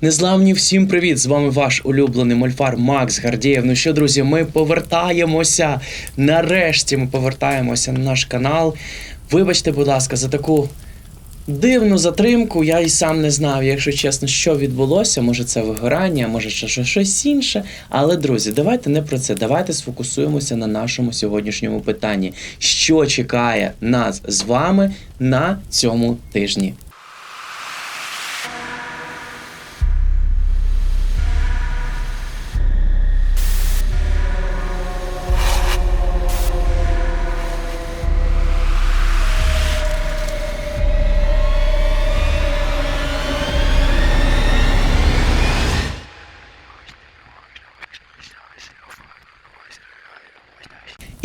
Незламні всім привіт! З вами ваш улюблений мольфар Макс Гардієв. Ну що, друзі, ми повертаємося. Нарешті ми повертаємося на наш канал. Вибачте, будь ласка, за таку дивну затримку. Я і сам не знав, якщо чесно, що відбулося. Може, це вигорання, може, ще щось інше. Але, друзі, давайте не про це. Давайте сфокусуємося на нашому сьогоднішньому питанні. Що чекає нас з вами на цьому тижні?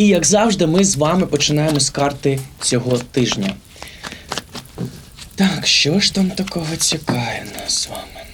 І як завжди, ми з вами починаємо з карти цього тижня. Так, що ж там такого чекає нас з вами?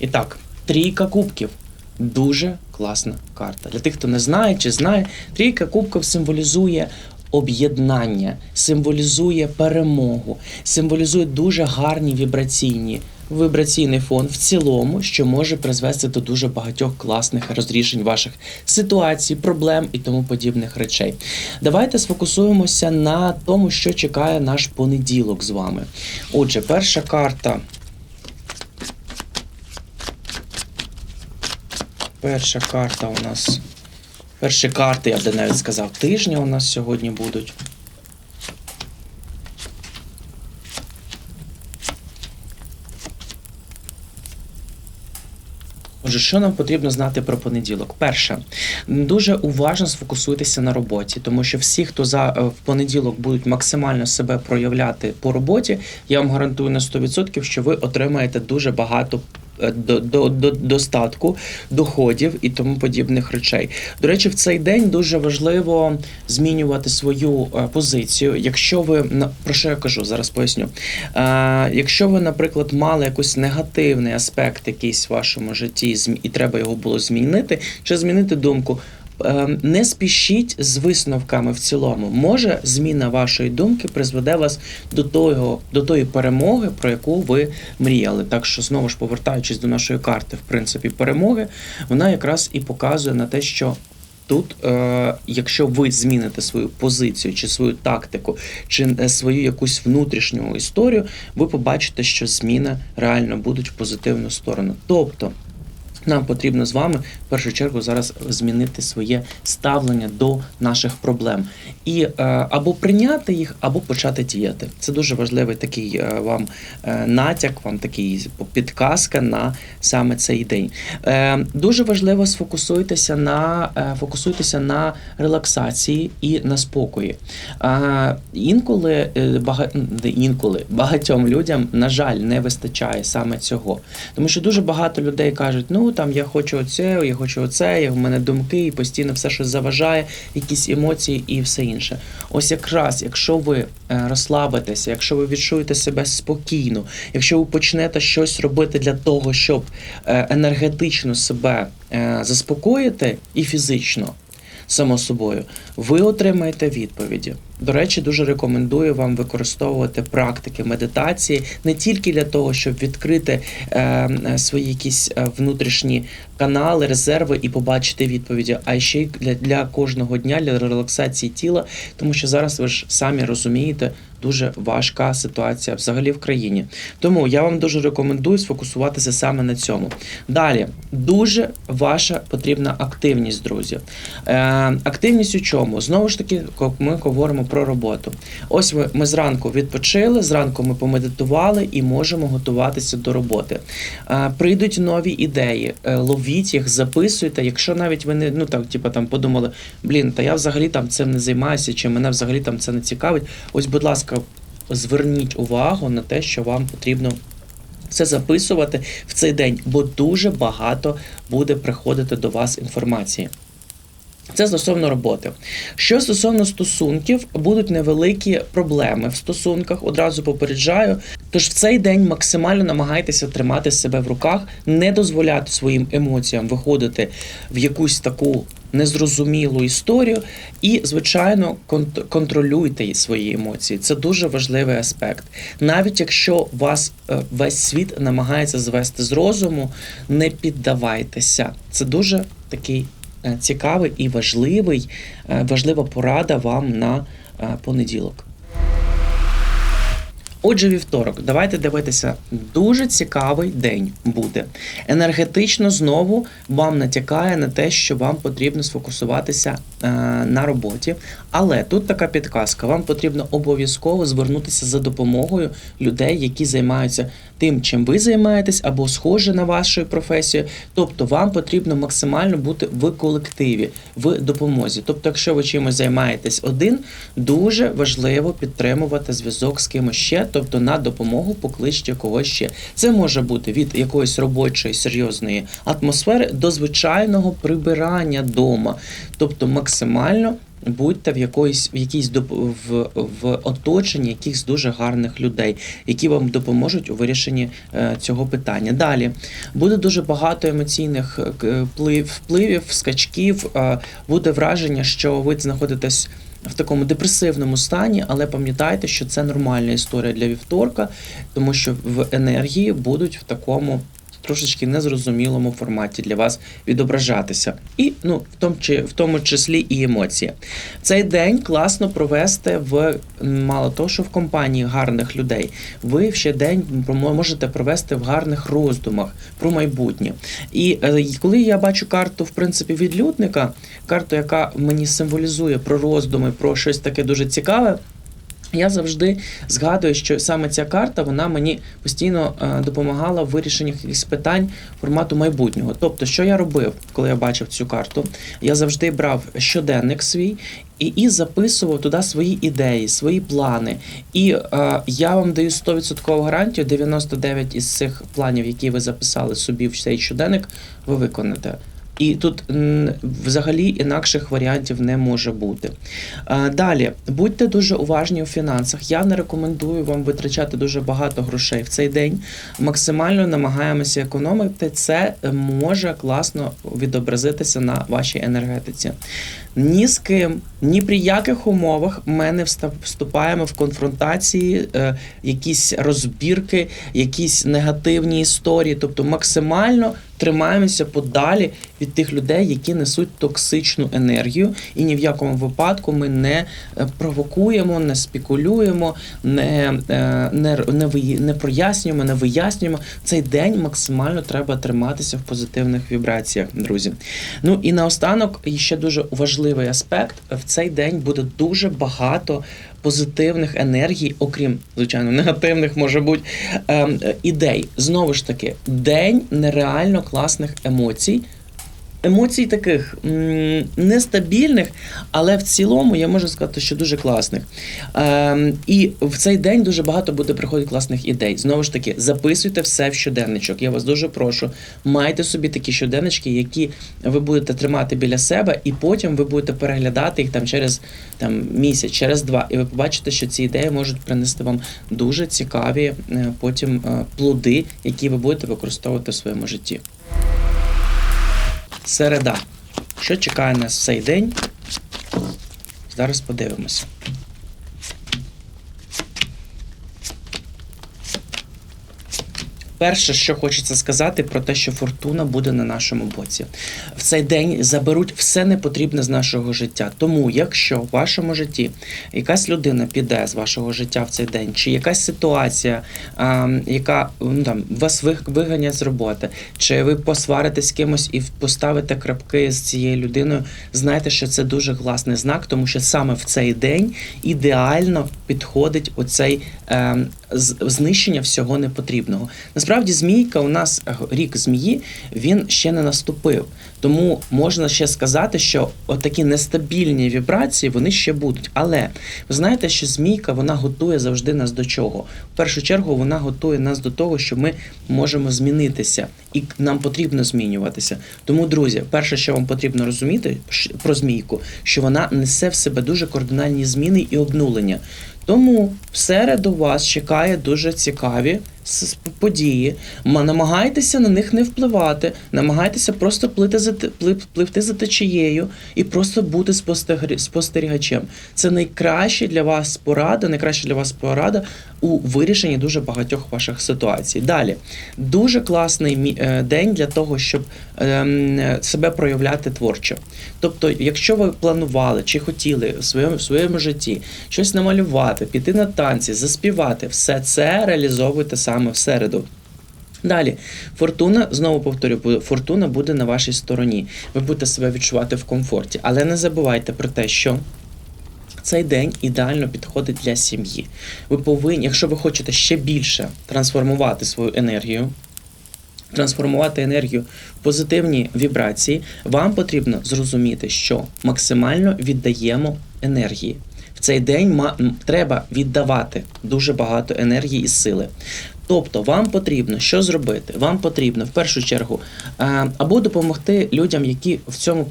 І так, трійка кубків. Дуже класна карта. Для тих, хто не знає чи знає, трійка кубків символізує об'єднання, символізує перемогу, символізує дуже гарні вібраційні. Вібраційний фон в цілому, що може призвести до дуже багатьох класних розрішень ваших ситуацій, проблем і тому подібних речей. Давайте сфокусуємося на тому, що чекає наш понеділок з вами. Отже, перша карта. Перша карта у нас. Перші карти, я б навіть сказав, тижня у нас сьогодні будуть. Отже, що нам потрібно знати про понеділок? Перше, дуже уважно сфокусуйтеся на роботі, тому що всі, хто за е, в понеділок будуть максимально себе проявляти по роботі, я вам гарантую на 100%, що ви отримаєте дуже багато. Е, До, до, до достатку доходів і тому подібних речей. До речі, в цей день дуже важливо змінювати свою е, позицію. Якщо ви на про що я кажу, зараз поясню. Е, якщо ви, наприклад, мали якийсь негативний аспект якийсь в вашому житті, і треба його було змінити, чи змінити думку. Е, Не спішіть з висновками в цілому. Може, зміна вашої думки призведе вас до того, до тої перемоги, про яку ви мріяли. Так що, знову ж повертаючись до нашої карти, в принципі, перемоги, вона якраз і показує на те, що Тут, е, якщо ви зміните свою позицію, чи свою тактику, чи е, свою якусь внутрішню історію, ви побачите, що зміни реально будуть в позитивну сторону. Тобто. Нам потрібно з вами в першу чергу зараз змінити своє ставлення до наших проблем і е, або прийняти їх, або почати діяти. Це дуже важливий такий е, вам е, натяк, вам такий підказка на саме цей день. Дуже важливо сфокусуйтеся на фокусуйтеся на релаксації і на спокої. Інколи бага... інколи багатьом людям, на жаль, не вистачає саме цього. Тому що дуже багато людей кажуть: ну там я хочу оце, я хочу оце, я в мене думки, і постійно все щось заважає, якісь емоції і все інше. Ось якраз, якщо ви е, розслабитеся, якщо ви відчуєте себе спокійно, якщо ви почнете щось робити для того, щоб е, енергетично себе е, заспокоїти і фізично. Само собою, ви отримаєте відповіді. До речі, дуже рекомендую вам використовувати практики медитації не тільки для того, щоб відкрити е, е, свої якісь е, внутрішні канали, резерви і побачити відповіді, а ще й для, для кожного дня, для релаксації тіла, тому що зараз ви ж самі розумієте. Дуже важка ситуація взагалі в країні. Тому я вам дуже рекомендую сфокусуватися саме на цьому. Далі, дуже ваша потрібна активність, друзі. Е, активність у чому? Знову ж таки, ми говоримо про роботу. Ось ми зранку відпочили, зранку ми помедитували і можемо готуватися до роботи. Прийдуть нові ідеї, е, ловіть їх, записуйте. Якщо навіть ви не ну так, типу, там подумали, блін, та я взагалі там цим не займаюся, чи мене взагалі там це не цікавить. Ось, будь ласка, зверніть увагу на те, що вам потрібно. Це записувати в цей день, бо дуже багато буде приходити до вас інформації. Це стосовно роботи. Що стосовно стосунків, будуть невеликі проблеми в стосунках, одразу попереджаю. Тож в цей день максимально намагайтеся тримати себе в руках, не дозволяти своїм емоціям виходити в якусь таку незрозумілу історію. І, звичайно, кон- контролюйте свої емоції. Це дуже важливий аспект. Навіть якщо вас е, весь світ намагається звести з розуму, не піддавайтеся. Це дуже такий цікавий і важливий, е, важлива порада вам на е, понеділок. Отже, вівторок, давайте дивитися. Дуже цікавий день буде. Енергетично знову вам натякає на те, що вам потрібно сфокусуватися е, на роботі. Але тут така підказка: вам потрібно обов'язково звернутися за допомогою людей, які займаються тим, чим ви займаєтесь, або схоже на вашу професію. Тобто, вам потрібно максимально бути в колективі, в допомозі. Тобто, якщо ви чимось займаєтесь один, дуже важливо підтримувати зв'язок з кимось ще, тобто на допомогу покличте когось ще. Це може бути від якоїсь робочої серйозної атмосфери до звичайного прибирання дома, тобто максимально. Будьте в якоїсь в якійсь в, в оточенні якихось дуже гарних людей, які вам допоможуть у вирішенні е, цього питання. Далі буде дуже багато емоційних е, вплив, впливів, скачків. Е, буде враження, що ви знаходитесь в такому депресивному стані, але пам'ятайте, що це нормальна історія для вівторка, тому що в енергії будуть в такому. Трошечки незрозумілому форматі для вас відображатися, і ну в тому чи в тому числі і емоції. Цей день класно провести в мало того, що в компанії гарних людей. Ви ще день можете провести в гарних роздумах про майбутнє. І е, коли я бачу карту, в принципі, відлюдника, карту, яка мені символізує про роздуми, про щось таке дуже цікаве. Я завжди згадую, що саме ця карта вона мені постійно е, допомагала в вирішенні якихось питань формату майбутнього. Тобто, що я робив, коли я бачив цю карту, я завжди брав щоденник свій і, і записував туди свої ідеї, свої плани. І е, я вам даю 100% гарантію, 99 із цих планів, які ви записали собі в цей щоденник, ви виконаєте. І тут взагалі інакших варіантів не може бути. Далі, будьте дуже уважні у фінансах. Я не рекомендую вам витрачати дуже багато грошей в цей день. Максимально намагаємося економити. Це е, може класно відобразитися на вашій енергетиці. Ні з ким, ні при яких умовах ми не вступаємо в конфронтації, е, якісь розбірки, якісь негативні історії. Тобто максимально тримаємося подалі від тих людей, які несуть токсичну енергію, і ні в якому випадку ми не е, провокуємо, не спекулюємо, не, е, не, не, не прояснюємо, не вияснюємо. Цей день максимально треба триматися в позитивних вібраціях, друзі. Ну і наостанок ще дуже важливий аспект: в цей день буде дуже багато. Позитивних енергій, окрім звичайно, негативних може бути ем, е, ідей. Знову ж таки, день нереально класних емоцій. Емоцій таких нестабільних, але в цілому я можу сказати, що дуже класних. Ем, і в цей день дуже багато буде приходити класних ідей. Знову ж таки, записуйте все в щоденничок. Я вас дуже прошу. Майте собі такі щоденнички, які ви будете тримати біля себе, і потім ви будете переглядати їх там через там, місяць, через два. І ви побачите, що ці ідеї можуть принести вам дуже цікаві е, потім е, плоди, які ви будете використовувати в своєму житті. Середа. Що чекає нас в цей день? Зараз подивимося. Перше, що хочеться сказати, про те, що фортуна буде на нашому боці. В цей день заберуть все непотрібне з нашого життя. Тому, якщо в вашому житті якась людина піде з вашого життя в цей день, чи якась ситуація, а, яка ну, там вас виг- виганять з роботи, чи ви посваритесь з кимось і поставите крапки з цією людиною, знайте, що це дуже класний знак, тому що саме в цей день ідеально підходить оцей е, знищення всього непотрібного. Насправді, змійка у нас е, рік змії він ще не наступив. Тому можна ще сказати, що отакі нестабільні вібрації вони ще будуть. Але ви знаєте, що змійка вона готує завжди нас до чого? В першу чергу вона готує нас до того, що ми можемо змінитися, і нам потрібно змінюватися. Тому, друзі, перше, що вам потрібно розуміти про змійку, що вона несе в себе дуже кардинальні зміни і обнулення. Тому в середу вас чекає дуже цікаві події. Намагайтеся на них не впливати, намагайтеся просто плити за пливти за течією і просто бути спостерігачем. Це найкраща для вас порада, найкраща для вас порада у вирішенні дуже багатьох ваших ситуацій. Далі дуже класний е, день для того, щоб ем, себе проявляти творчо. Тобто, якщо ви планували чи хотіли в своєму, в своєму житті щось намалювати, піти на танці, заспівати, все це реалізовуйте саме в середу. Далі, фортуна, знову повторю, фортуна буде на вашій стороні. Ви будете себе відчувати в комфорті. Але не забувайте про те, що цей день ідеально підходить для сім'ї. Ви повинні, якщо ви хочете ще більше трансформувати свою енергію, трансформувати енергію в позитивні вібрації, вам потрібно зрозуміти, що максимально віддаємо енергії. В цей день треба віддавати дуже багато енергії і сили. Тобто вам потрібно що зробити? Вам потрібно в першу чергу е, або допомогти людям, які в цьому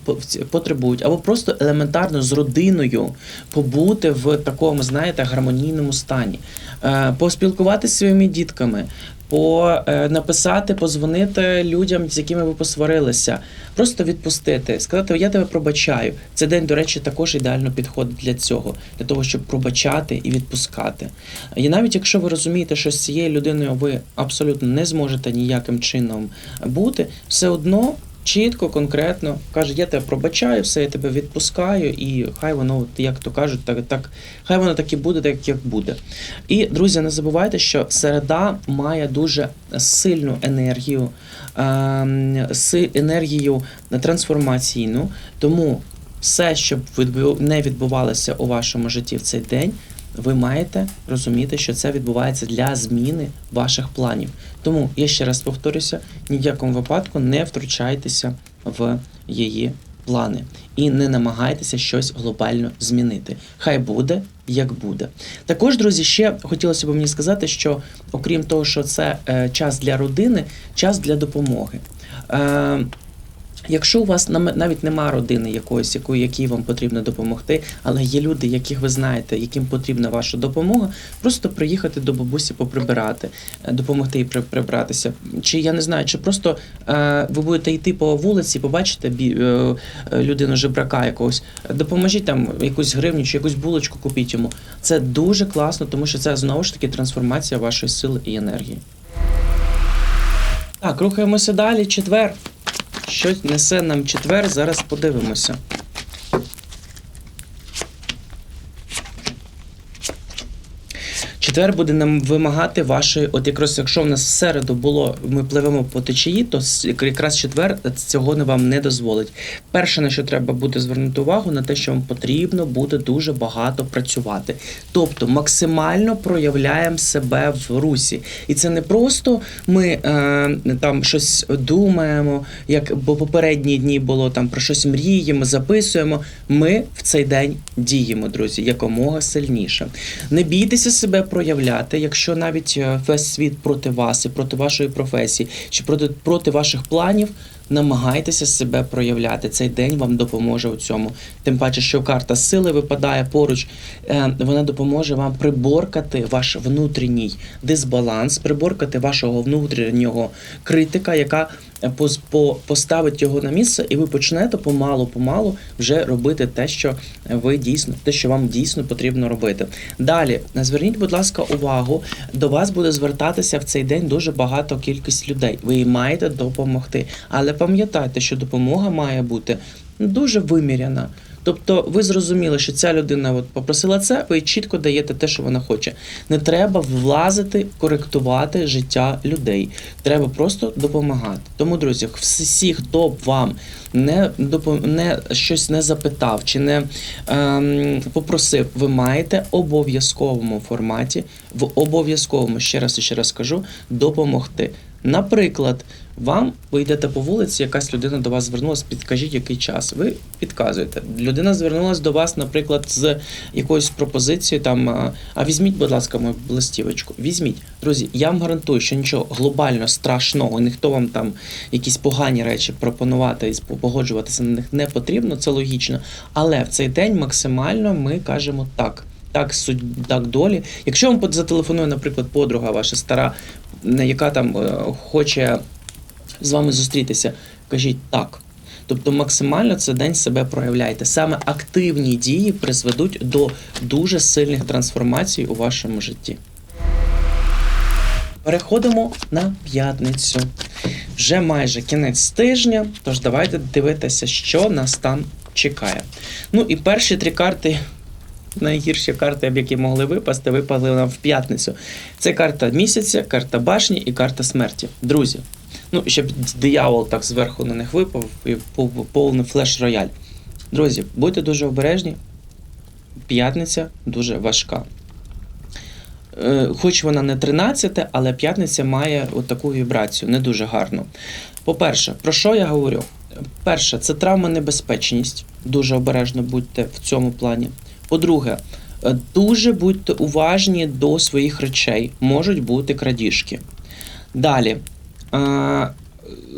потребують, або просто елементарно з родиною побути в такому, знаєте, гармонійному стані, е, поспілкуватися зі своїми дітками, по е, написати, позвонити людям, з якими ви посварилися, просто відпустити, сказати, я тебе пробачаю. Цей день, до речі, також ідеально підходить для цього, для того, щоб пробачати і відпускати. І навіть якщо ви розумієте, що з цією людиною ви абсолютно не зможете ніяким чином бути, все одно. Чітко, конкретно каже, я тебе пробачаю, все, я тебе відпускаю, і хай воно, як то кажуть, так, так, хай воно так і буде, так як буде. І, друзі, не забувайте, що середа має дуже сильну енергію, ем, енергію трансформаційну, тому все, що не відбувалося у вашому житті в цей день, ви маєте розуміти, що це відбувається для зміни ваших планів. Тому я ще раз повторюся: ні в якому випадку не втручайтеся в її плани і не намагайтеся щось глобально змінити. Хай буде як буде. Також, друзі, ще хотілося б мені сказати, що окрім того, що це е, час для родини, час для допомоги. Якщо у вас навіть нема родини якоїсь, якої якій вам потрібно допомогти, але є люди, яких ви знаєте, яким потрібна ваша допомога, просто приїхати до бабусі поприбирати, е, допомогти їй при- прибратися. Чи я не знаю, чи просто е, ви будете йти по вулиці, побачите е, людину жебрака якогось, допоможіть там якусь гривню чи якусь булочку купіть йому. Це дуже класно, тому що це знову ж таки трансформація вашої сили і енергії. Так, рухаємося далі. Четвер. Що несе нам четвер? Зараз подивимося. Четвер буде нам вимагати вашої, от якраз якщо в нас в середу було, ми пливемо по течії, то якраз четвер цього вам не дозволить. Перше, на що треба буде звернути увагу, на те, що вам потрібно буде дуже багато працювати. Тобто максимально проявляємо себе в русі. І це не просто ми е, там щось думаємо, як бо попередні дні було там про щось мріємо, записуємо. Ми в цей день діємо, друзі, якомога сильніше. Не бійтеся себе проявляти, якщо навіть е, весь світ проти вас і проти вашої професії, чи проти, проти ваших планів. Намагайтеся себе проявляти. Цей день вам допоможе у цьому. Тим паче, що карта сили випадає поруч, е, вона допоможе вам приборкати ваш внутрішній дисбаланс, приборкати вашого внутрішнього критика, яка е, поставить його на місце, і ви почнете помалу-помалу вже робити те, що ви дійсно, те, що вам дійсно потрібно робити. Далі зверніть, будь ласка, увагу. До вас буде звертатися в цей день дуже багато кількість людей. Ви їм маєте допомогти. Але пам'ятайте, що допомога має бути дуже виміряна. Тобто ви зрозуміли, що ця людина от попросила це, ви чітко даєте те, що вона хоче. Не треба влазити, коректувати життя людей. Треба просто допомагати. Тому, друзі, всі, хто б вам не допом... не щось не запитав чи не ем, попросив, ви маєте обов'язковому форматі, в обов'язковому, ще раз і ще раз кажу, допомогти. Наприклад, вам ви йдете по вулиці, якась людина до вас звернулася, підкажіть, який час. Ви підказуєте. Людина звернулася до вас, наприклад, з якоюсь пропозицією, там, а, візьміть, будь ласка, мою листівочку. Візьміть. Друзі, я вам гарантую, що нічого глобально страшного, ніхто вам там якісь погані речі пропонувати і погоджуватися на них не потрібно, це логічно. Але в цей день максимально ми кажемо так. так судь, так долі. Якщо вам зателефонує, наприклад, подруга ваша стара, яка там е, хоче з вами зустрітися, кажіть так. Тобто максимально це день себе проявляйте. Саме активні дії призведуть до дуже сильних трансформацій у вашому житті. Переходимо на п'ятницю. Вже майже кінець тижня, тож давайте дивитися, що нас там чекає. Ну і перші три карти, найгірші карти, які могли випасти, випали нам в п'ятницю. Це карта місяця, карта башні і карта смерті. Друзі, ну щоб диявол так зверху на них випав і повний флеш-рояль. Друзі, будьте дуже обережні. П'ятниця дуже важка. Е, Хоч вона не 13, але п'ятниця має от таку вібрацію, не дуже гарну. По-перше, про що я говорю? Перше, це травмонебезпечність. Дуже обережно будьте в цьому плані. По-друге, е, дуже будьте уважні до своїх речей. Можуть бути крадіжки. Далі. Е,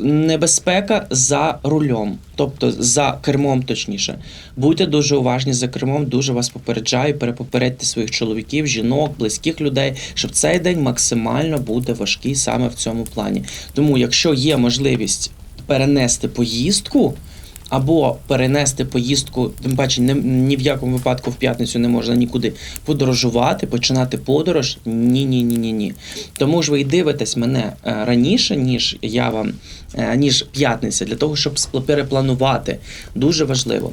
Небезпека за рулем, тобто за кермом, точніше. Будьте дуже уважні за кермом, дуже вас попереджаю, перепопередьте своїх чоловіків, жінок, близьких людей, щоб цей день максимально буде важкий саме в цьому плані. Тому, якщо є можливість перенести поїздку. Або перенести поїздку, тим паче ні, ні в якому випадку в п'ятницю не можна нікуди подорожувати, починати подорож. Ні, ні, ні, ні, ні. Тому ж ви й дивитесь мене е, раніше, ніж я вам, е, ніж п'ятниця, для того, щоб перепланувати. Дуже важливо.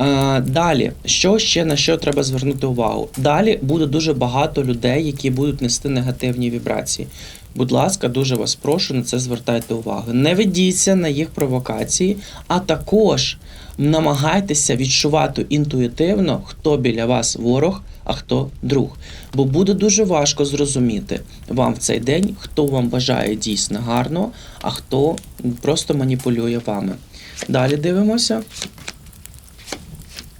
Е, Далі, що ще на що треба звернути увагу? Далі буде дуже багато людей, які будуть нести негативні вібрації. Будь ласка, дуже вас прошу на це звертайте увагу. Не ведіться на їх провокації, а також намагайтеся відчувати інтуїтивно, хто біля вас ворог, а хто друг. Бо буде дуже важко зрозуміти вам в цей день, хто вам бажає дійсно гарно, а хто просто маніпулює вами. Далі дивимося.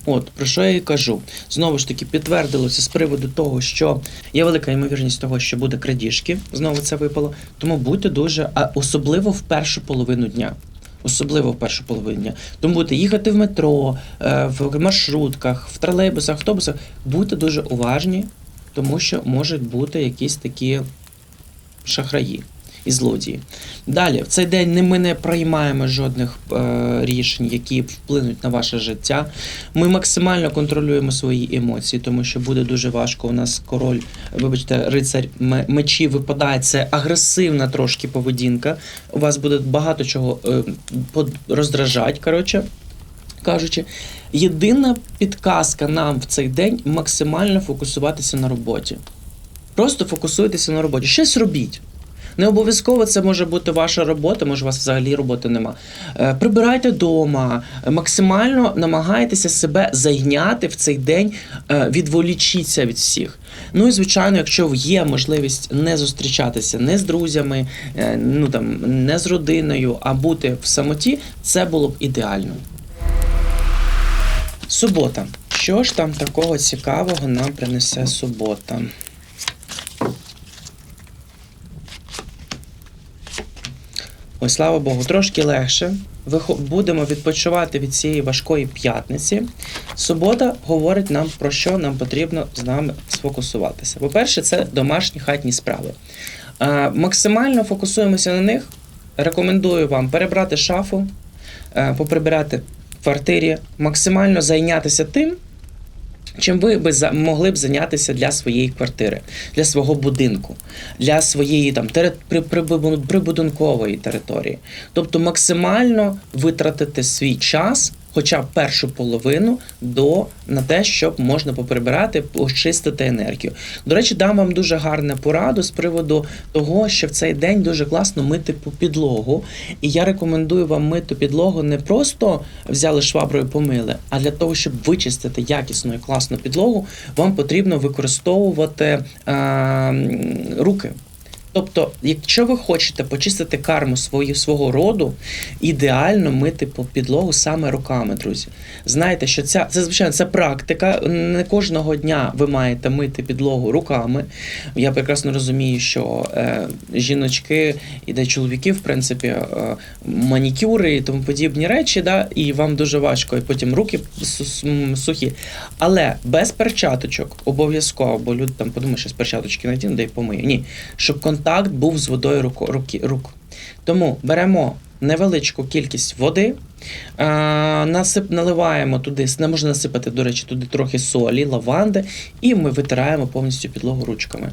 От про що я і кажу. Знову ж таки, підтвердилося з приводу того, що є велика ймовірність того, що буде крадіжки. Знову це випало. Тому будьте дуже, а особливо в першу половину дня. Особливо в першу половину дня. Тому будете їхати в метро, е, в маршрутках, в тролейбусах, автобусах. Будьте дуже уважні, тому що можуть бути якісь такі шахраї і злодії. Далі, в цей день ми не приймаємо жодних е, рішень, які вплинуть на ваше життя. Ми максимально контролюємо свої емоції, тому що буде дуже важко. У нас король, вибачте, рицарь ме- мечів випадає. Це агресивна трошки поведінка. У вас буде багато чого е, роздражать, коротше. Кажучи, єдина підказка нам в цей день максимально фокусуватися на роботі. Просто фокусуйтеся на роботі. Щось робіть. Не обов'язково це може бути ваша робота, може у вас взагалі роботи нема. Е, Прибирайте вдома, максимально намагайтеся себе зайняти в цей день, е, відволічіться від всіх. Ну і звичайно, якщо є можливість не зустрічатися не з друзями, е, ну там не з родиною, а бути в самоті, це було б ідеально. Субота. Що ж там такого цікавого нам принесе субота? Ой, слава Богу, трошки легше. Будемо відпочивати від цієї важкої п'ятниці. Субота говорить нам про що нам потрібно з нами сфокусуватися. По-перше, це домашні хатні справи. Максимально фокусуємося на них. Рекомендую вам перебрати шафу, е, поприбирати в квартирі, максимально зайнятися тим, чим ви би могли б зайнятися для своєї квартири, для свого будинку, для своєї там тере- прибудинкової території. Тобто максимально витратити свій час, хоча б першу половину, до на те, щоб можна поприбирати, очистити енергію. До речі, дам вам дуже гарну пораду з приводу того, що в цей день дуже класно мити по підлогу. І я рекомендую вам мити підлогу не просто взяли шваброю помили, а для того, щоб вичистити якісну і класну підлогу, вам потрібно використовувати е, руки. Тобто, якщо ви хочете почистити карму свої, свого роду, ідеально мити по підлогу саме руками, друзі. Знаєте, що ця це звичайно це практика. Не кожного дня ви маєте мити підлогу руками. Я прекрасно розумію, що е, жіночки і де чоловіки, в принципі, е, манікюри і тому подібні речі, да, і вам дуже важко, і потім руки су- су- сухі. Але без перчаточок обов'язково, бо люди там подумають, що з перчаточки надіну, де й помию. Ні, щоб контакт був з водою руки, рук. Тому беремо невеличку кількість води, е, насип, наливаємо туди, не можна насипати, до речі, туди трохи солі, лаванди, і ми витираємо повністю підлогу ручками.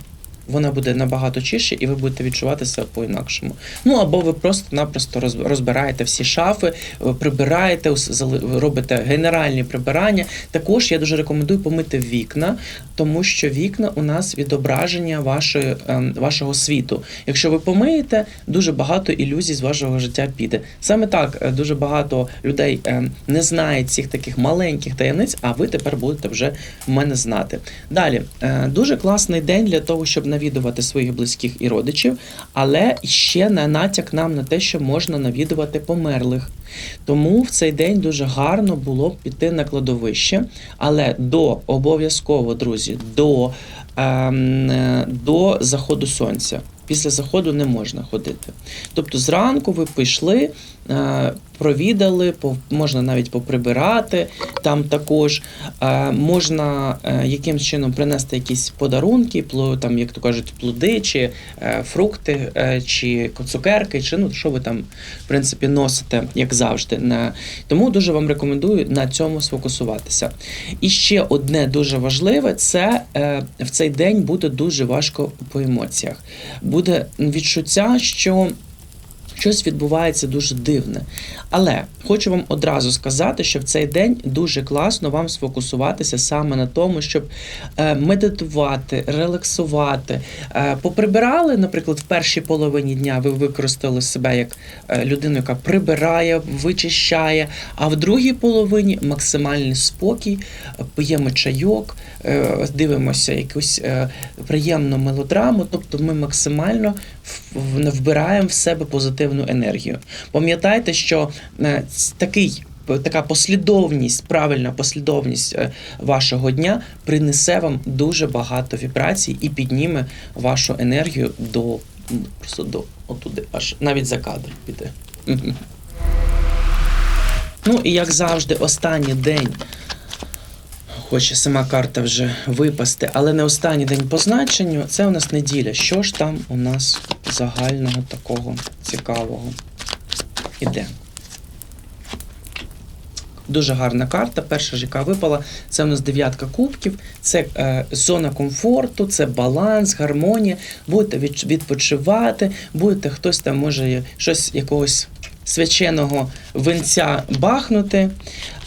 Вона буде набагато чище, і ви будете відчувати себе по-інакшому. Ну або ви просто-напросто розбираєте всі шафи, е, прибираєте, робите генеральні прибирання. Також я дуже рекомендую помити вікна, тому що вікна у нас відображення вашої, ем, вашого світу. Якщо ви помиєте, дуже багато ілюзій з вашого життя піде. Саме так е, дуже багато людей ем, не знають цих таких маленьких таємниць, а ви тепер будете вже в мене знати. Далі е, дуже класний день для того, щоб навідувати своїх близьких і родичів, але ще на натяк нам на те, що можна навідувати померлих. Тому в цей день дуже гарно було б піти на кладовище, але до обов'язково, друзі, до, е, до заходу сонця. Після заходу не можна ходити. Тобто зранку ви пішли, провідали, пов- можна навіть поприбирати там також. Е, можна е, якимсь чином принести якісь подарунки, там, як то кажуть, плоди, чи е, фрукти, е, чи цукерки, чи ну, що ви там, в принципі, носите, як завжди. Тому дуже вам рекомендую на цьому сфокусуватися. І ще одне дуже важливе це е, в цей день буде дуже важко по емоціях. Буде відчуття, що щось відбувається дуже дивне. Але хочу вам одразу сказати, що в цей день дуже класно вам сфокусуватися саме на тому, щоб е, медитувати, релаксувати. Е, поприбирали, наприклад, в першій половині дня ви використали себе як е, людину, яка прибирає, вичищає, а в другій половині максимальний спокій, п'ємо чайок, дивимося якусь приємну мелодраму, тобто ми максимально вбираємо в себе позитивну енергію. Пам'ятайте, що е, такий. Така послідовність, правильна послідовність е, вашого дня принесе вам дуже багато вібрацій і підніме вашу енергію до просто до отуди, аж навіть за кадр піде. Ну і як завжди, останній день. Хоче сама карта вже випасти, але не останній день по значенню. Це у нас неділя. Що ж там у нас загального такого цікавого іде? Дуже гарна карта. Перша ж, яка випала, це у нас дев'ятка кубків, це е, зона комфорту, це баланс, гармонія. Будете відпочивати, будете хтось там може щось якогось свяченого винця бахнути.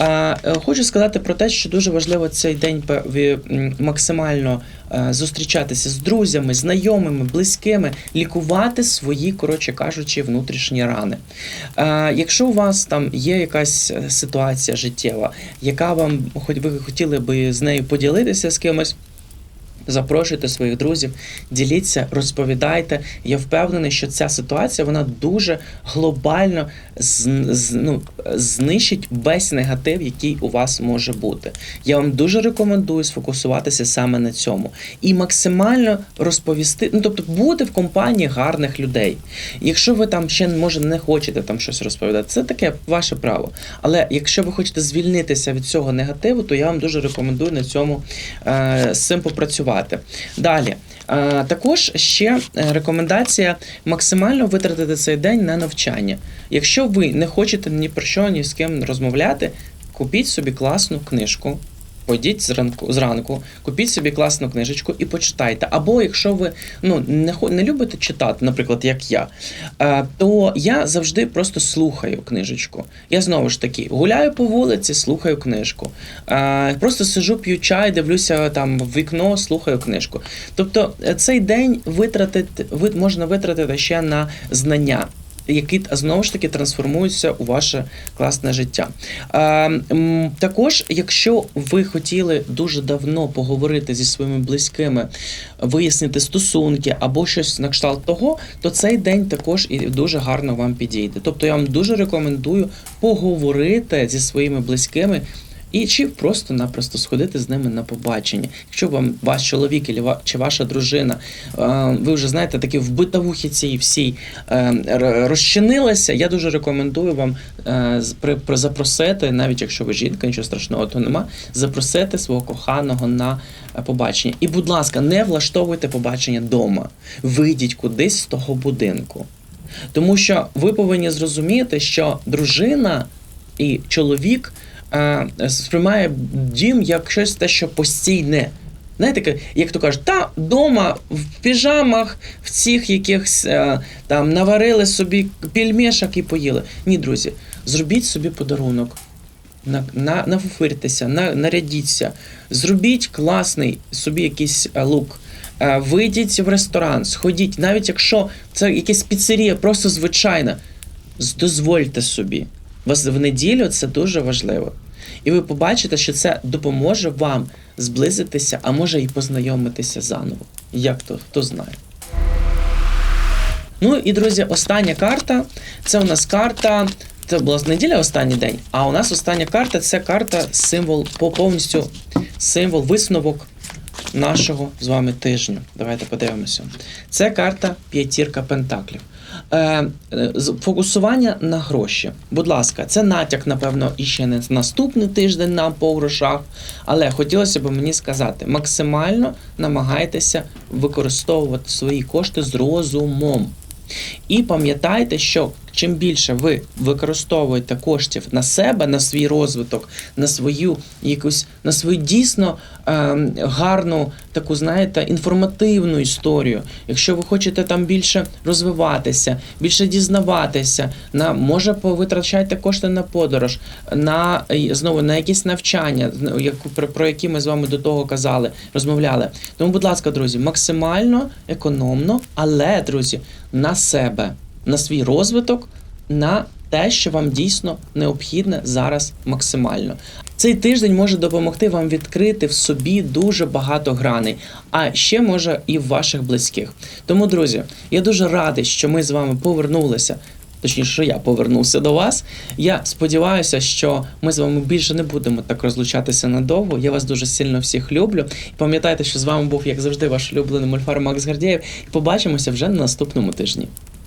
Е, хочу сказати про те, що дуже важливо цей день максимально е, зустрічатися з друзями, знайомими, близькими, лікувати свої, коротше кажучи, внутрішні рани. Якщо у вас там є якась е, ситуація життєва, яка вам хоч ви хотіли би з нею поділитися з кимось. Запрошуйте своїх друзів, діліться, розповідайте. Я впевнений, що ця ситуація вона дуже глобально з, з, ну, знищить весь негатив, який у вас може бути. Я вам дуже рекомендую сфокусуватися саме на цьому і максимально розповісти. Ну тобто бути в компанії гарних людей. Якщо ви там ще може не хочете там щось розповідати, це таке ваше право. Але якщо ви хочете звільнитися від цього негативу, то я вам дуже рекомендую на цьому е, з цим попрацювати. Далі. Е, також ще е, рекомендація максимально витратити цей день на навчання. Якщо ви не хочете ні про що ні з ким розмовляти, купіть собі класну книжку. Пойдіть зранку, зранку, купіть собі класну книжечку і почитайте. Або якщо ви ну, не, не любите читати, наприклад, як я, е, то я завжди просто слухаю книжечку. Я знову ж таки гуляю по вулиці, слухаю книжку. Е, Просто сижу, п'ю чай, дивлюся там в вікно, слухаю книжку. Тобто е, цей день витратити, ви- можна витратити ще на знання. Які знову ж таки трансформуються у ваше класне життя. Також, якщо ви хотіли дуже давно поговорити зі своїми близькими, вияснити стосунки або щось на кшталт того, то цей день також і дуже гарно вам підійде. Тобто я вам дуже рекомендую поговорити зі своїми близькими. І чи просто-напросто сходити з ними на побачення. Якщо вам ваш чоловік чи ваша дружина, е, ви вже знаєте, такі в битавухі цій всій е, розчинилися, я дуже рекомендую вам е, запросити, навіть якщо ви жінка, нічого страшного то нема, запросити свого коханого на побачення. І, будь ласка, не влаштовуйте побачення вдома. Вийдіть кудись з того будинку. Тому що ви повинні зрозуміти, що дружина і чоловік сприймає дім як щось те, що постійне. Знаєте, як то кажуть, та дома в піжамах, в цих якихось е, там наварили собі пільмешок і поїли. Ні, друзі, зробіть собі подарунок. На, на, нафуфиртеся, на, нарядіться, зробіть класний собі якийсь е, лук. Е, Вийдіть в ресторан, сходіть, навіть якщо це якась піцерія, просто звичайна, дозвольте собі. В неділю це дуже важливо. І ви побачите, що це допоможе вам зблизитися, а може і познайомитися заново. Як то, хто знає. Ну і друзі, остання карта. Це у нас карта. Це була з неділя останній день. А у нас остання карта це карта символ по повністю символ висновок нашого з вами тижню. Давайте подивимося. Це карта п'ятірка пентаклів. Е, е, фокусування на гроші. Будь ласка, це натяк, напевно, і ще не наступний тиждень нам по грошах. Але хотілося б мені сказати: максимально намагайтеся використовувати свої кошти з розумом. І пам'ятайте, що чим більше ви використовуєте коштів на себе, на свій розвиток, на свою якусь на свою дійсно ем, гарну таку, знаєте, інформативну історію. Якщо ви хочете там більше розвиватися, більше дізнаватися, на може повитрачайте кошти на подорож, на знову на якісь навчання, про які ми з вами до того казали, розмовляли. Тому, будь ласка, друзі, максимально економно, але, друзі, на себе, на свій розвиток, на те, що вам дійсно необхідне зараз максимально. Цей тиждень може допомогти вам відкрити в собі дуже багато граней, а ще може і в ваших близьких. Тому, друзі, я дуже радий, що ми з вами повернулися. Точніше, що я повернувся до вас. Я сподіваюся, що ми з вами більше не будемо так розлучатися надовго. Я вас дуже сильно всіх люблю. І пам'ятайте, що з вами був, як завжди, ваш улюблений мульфар Макс Гардєєв. І побачимося вже на наступному тижні.